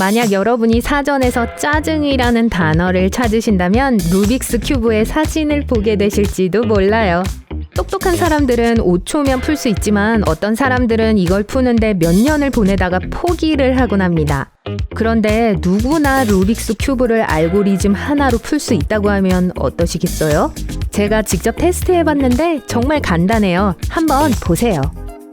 만약 여러분이 사전에서 짜증이라는 단어를 찾으신다면 루빅스 큐브의 사진을 보게 되실지도 몰라요. 똑똑한 사람들은 5초면 풀 수 있지만 어떤 사람들은 이걸 푸는데 몇 년을 보내다가 포기를 하곤 합니다. 그런데 누구나 루빅스 큐브를 알고리즘 하나로 풀 수 있다고 하면 어떠시겠어요? 제가 직접 테스트 해 봤는데 정말 간단해요. 한번 보세요.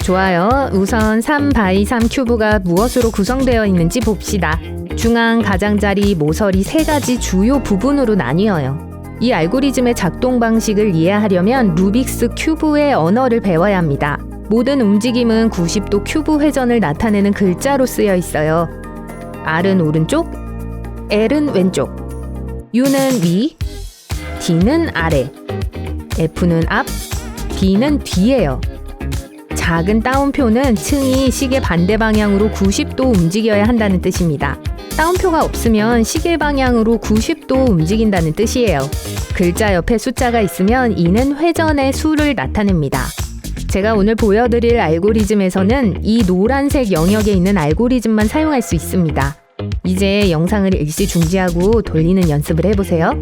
좋아요. 우선 3 3 큐브가 무엇으로 구성되어 있는지 봅시다. 중앙, 가장자리, 모서리 세 가지 주요 부분으로 나뉘어요. 이 알고리즘의 작동 방식을 이해하려면 루빅스 큐브의 언어를 배워야 합니다. 모든 움직임은 90도 큐브 회전을 나타내는 글자로 쓰여 있어요. R은 오른쪽, L은 왼쪽, U는 위, D는 아래, F는 앞, B는 뒤예요. 작은 따옴표는 층이 시계 반대 방향으로 90도 움직여야 한다는 뜻입니다. 따옴표가 없으면 시계 방향으로 90도 움직인다는 뜻이에요. 글자 옆에 숫자가 있으면 이는 회전의 수를 나타냅니다. 제가 오늘 보여드릴 알고리즘에서는 이 노란색 영역에 있는 알고리즘만 사용할 수 있습니다. 이제 영상을 일시 중지하고 돌리는 연습을 해보세요.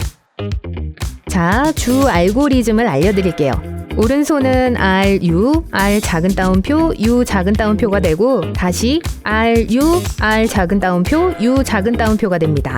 자, 주 알고리즘을 알려드릴게요. 오른손은 R, U, R 작은 따옴표, U 작은 따옴표가 되고 다시 R, U, R 작은 따옴표, U 작은 따옴표가 됩니다.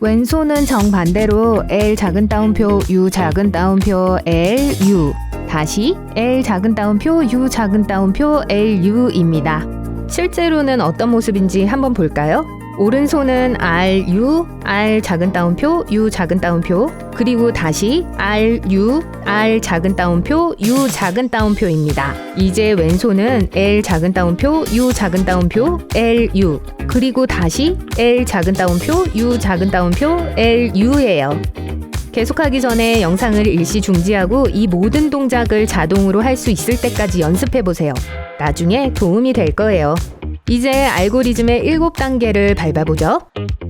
왼손은 정반대로 L 작은 따옴표, U 작은 따옴표, L, U 다시 L 작은 따옴표, U 작은 따옴표, L, U입니다. 실제로는 어떤 모습인지 한번 볼까요? 오른손은 R, U, R 작은 따옴표, U 작은 따옴표, 그리고 다시 R, U, R 작은 따옴표, U 작은 따옴표입니다. 이제 왼손은 L 작은 따옴표, U 작은 따옴표, L, U, 그리고 다시 L 작은 따옴표, U 작은 따옴표, L, U예요. 계속하기 전에 영상을 일시 중지하고 이 모든 동작을 자동으로 할 수 있을 때까지 연습해 보세요. 나중에 도움이 될 거예요. 이제 알고리즘의 7단계를 밟아보죠.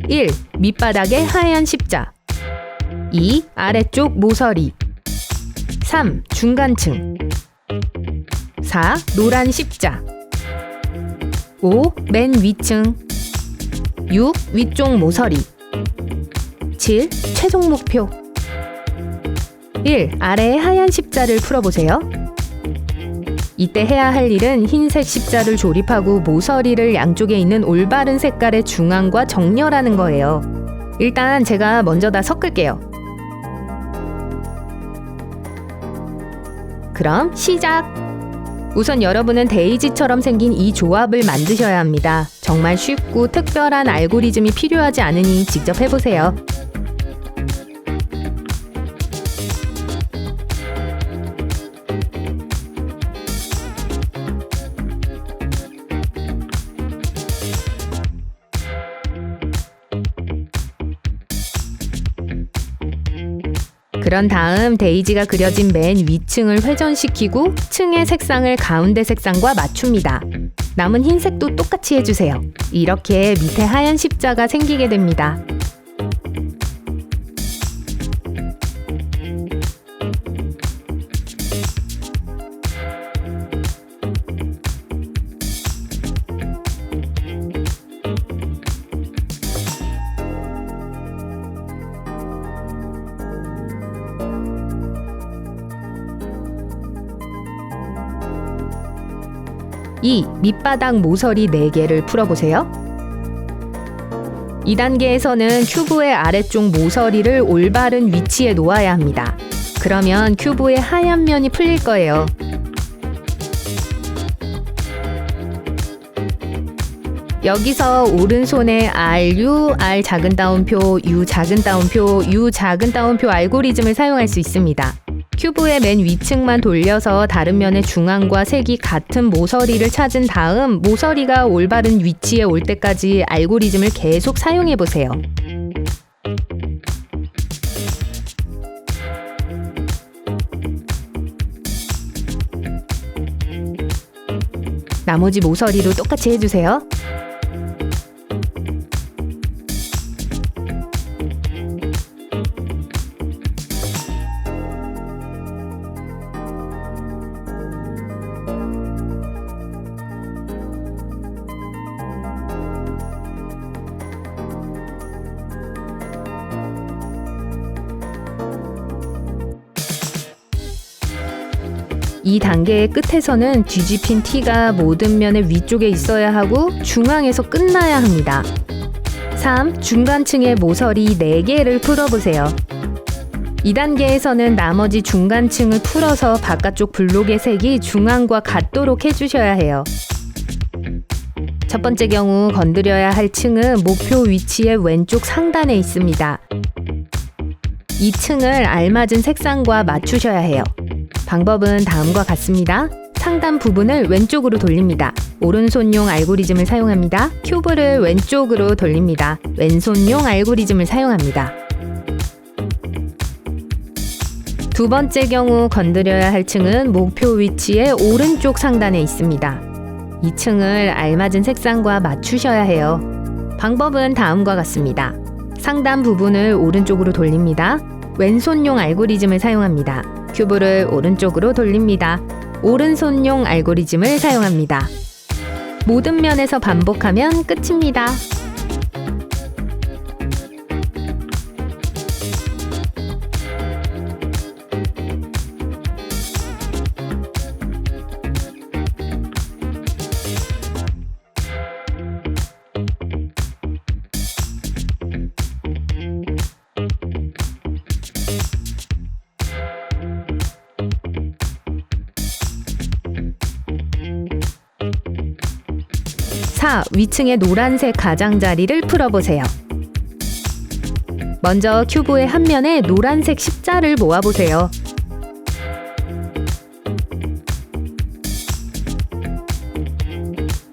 1. 밑바닥에 하얀 십자 2. 아래쪽 모서리 3. 중간층 4. 노란 십자 5. 맨 위층 6. 위쪽 모서리 7. 최종 목표 1. 아래의 하얀 십자를 풀어보세요. 이때 해야 할 일은 흰색 십자를 조립하고 모서리를 양쪽에 있는 올바른 색깔의 중앙과 정렬하는 거예요. 일단 제가 먼저 다 섞을게요. 그럼 시작! 우선 여러분은 데이지처럼 생긴 이 조합을 만드셔야 합니다. 정말 쉽고 특별한 알고리즘이 필요하지 않으니 직접 해보세요. 그런 다음 데이지가 그려진 맨 위층을 회전시키고 층의 색상을 가운데 색상과 맞춥니다. 남은 흰색도 똑같이 해주세요. 이렇게 밑에 하얀 십자가 생기게 됩니다. 2. 밑바닥 모서리 4개를 풀어보세요. 2단계에서는 큐브의 아래쪽 모서리를 올바른 위치에 놓아야 합니다. 그러면 큐브의 하얀 면이 풀릴 거예요. 여기서 오른손에 RU, R 작은 따옴표, U 작은 따옴표, U 작은 따옴표 알고리즘을 사용할 수 있습니다. 큐브의 맨 위층만 돌려서 다른 면의 중앙과 색이 같은 모서리를 찾은 다음 모서리가 올바른 위치에 올 때까지 알고리즘을 계속 사용해 보세요. 나머지 모서리도 똑같이 해주세요. 이 단계의 끝에서는 뒤집힌 티가 모든 면의 위쪽에 있어야 하고 중앙에서 끝나야 합니다. 3. 중간층의 모서리 4개를 풀어보세요. 2단계에서는 나머지 중간층을 풀어서 바깥쪽 블록의 색이 중앙과 같도록 해주셔야 해요. 첫 번째 경우 건드려야 할 층은 목표 위치의 왼쪽 상단에 있습니다. 이 층을 알맞은 색상과 맞추셔야 해요. 방법은 다음과 같습니다. 상단 부분을 왼쪽으로 돌립니다. 오른손용 알고리즘을 사용합니다. 큐브를 왼쪽으로 돌립니다. 왼손용 알고리즘을 사용합니다. 두 번째 경우 건드려야 할 층은 목표 위치의 오른쪽 상단에 있습니다. 이 층을 알맞은 색상과 맞추셔야 해요. 방법은 다음과 같습니다. 상단 부분을 오른쪽으로 돌립니다. 왼손용 알고리즘을 사용합니다. 큐브를 오른쪽으로 돌립니다. 오른손용 알고리즘을 사용합니다. 모든 면에서 반복하면 끝입니다. 사 위층의 노란색 가장자리를 풀어보세요. 먼저 큐브의 한 면에 노란색 십자를 모아보세요.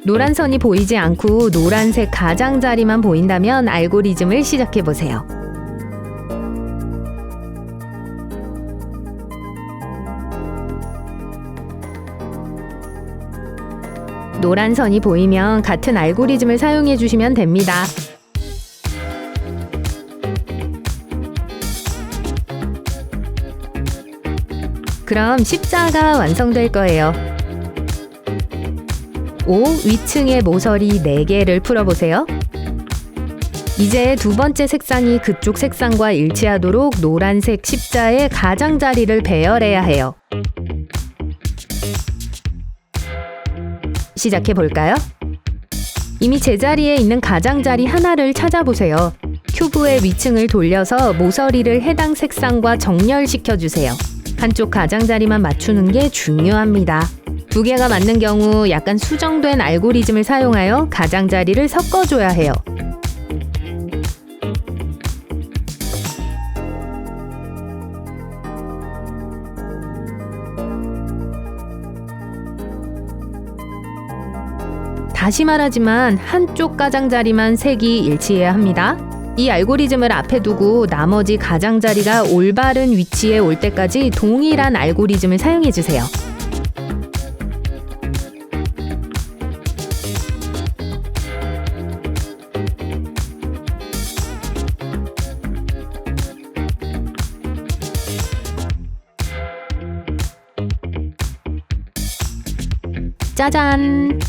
노란 선이 보이지 않고 노란색 가장자리만 보인다면 알고리즘을 시작해보세요. 노란 선이 보이면 같은 알고리즘을 사용해 주시면 됩니다. 그럼 십자가 완성될 거예요. 5. 위층의 모서리 4개를 풀어보세요. 이제 두 번째 색상이 그쪽 색상과 일치하도록 노란색 십자의 가장자리를 배열해야 해요. 시작해 볼까요? 이미 제자리에 있는 가장자리 하나를 찾아보세요. 큐브의 위층을 돌려서 모서리를 해당 색상과 정렬시켜 주세요. 한쪽 가장자리만 맞추는 게 중요합니다. 두 개가 맞는 경우 약간 수정된 알고리즘을 사용하여 가장자리를 섞어줘야 해요. 다시 말하지만 한쪽 가장자리만 색이 일치해야 합니다. 이 알고리즘을 앞에 두고 나머지 가장자리가 올바른 위치에 올 때까지 동일한 알고리즘을 사용해 주세요. 짜잔!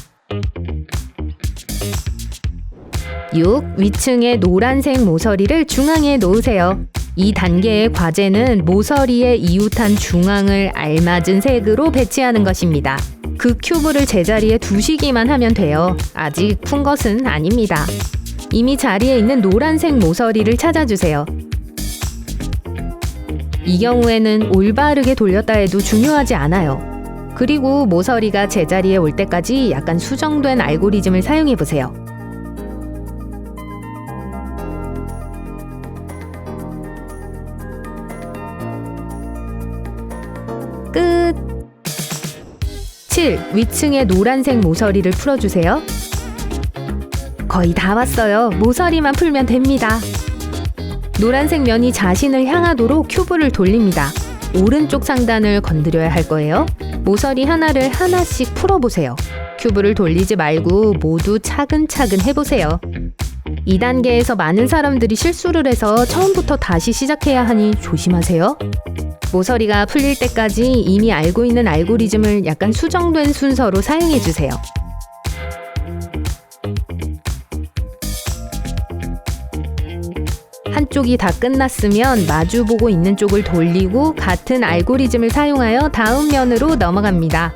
6. 위층의 노란색 모서리를 중앙에 놓으세요. 이 단계의 과제는 모서리에 이웃한 중앙을 알맞은 색으로 배치하는 것입니다. 그 큐브를 제자리에 두시기만 하면 돼요. 아직 푼 것은 아닙니다. 이미 자리에 있는 노란색 모서리를 찾아주세요. 이 경우에는 올바르게 돌렸다 해도 중요하지 않아요. 그리고 모서리가 제자리에 올 때까지 약간 수정된 알고리즘을 사용해 보세요. 7. 위층의 노란색 모서리를 풀어주세요. 거의 다 왔어요. 모서리만 풀면 됩니다. 노란색 면이 자신을 향하도록 큐브를 돌립니다. 오른쪽 상단을 건드려야 할 거예요. 모서리 하나를 하나씩 풀어보세요. 큐브를 돌리지 말고 모두 차근차근 해보세요. 2단계에서 많은 사람들이 실수를 해서 처음부터 다시 시작해야 하니 조심하세요. 모서리가 풀릴 때까지 이미 알고 있는 알고리즘을 약간 수정된 순서로 사용해 주세요. 한쪽이 다 끝났으면 마주보고 있는 쪽을 돌리고 같은 알고리즘을 사용하여 다음 면으로 넘어갑니다.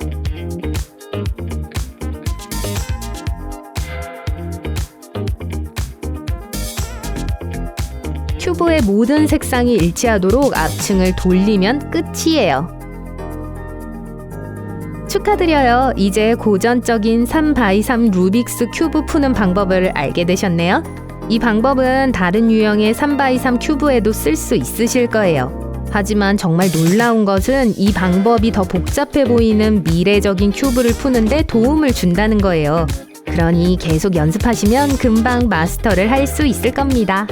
큐브의 모든 색상이 일치하도록 앞층을 돌리면 끝이에요. 축하드려요. 이제 고전적인 3x3 루빅스 큐브 푸는 방법을 알게 되셨네요. 이 방법은 다른 유형의 3x3 큐브에도 쓸 수 있으실 거예요. 하지만 정말 놀라운 것은 이 방법이 더 복잡해 보이는 미래적인 큐브를 푸는데 도움을 준다는 거예요. 그러니 계속 연습하시면 금방 마스터를 할 수 있을 겁니다.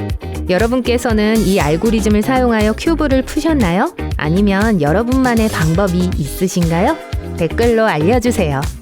여러분께서는 이 알고리즘을 사용하여 큐브를 푸셨나요? 아니면 여러분만의 방법이 있으신가요? 댓글로 알려주세요.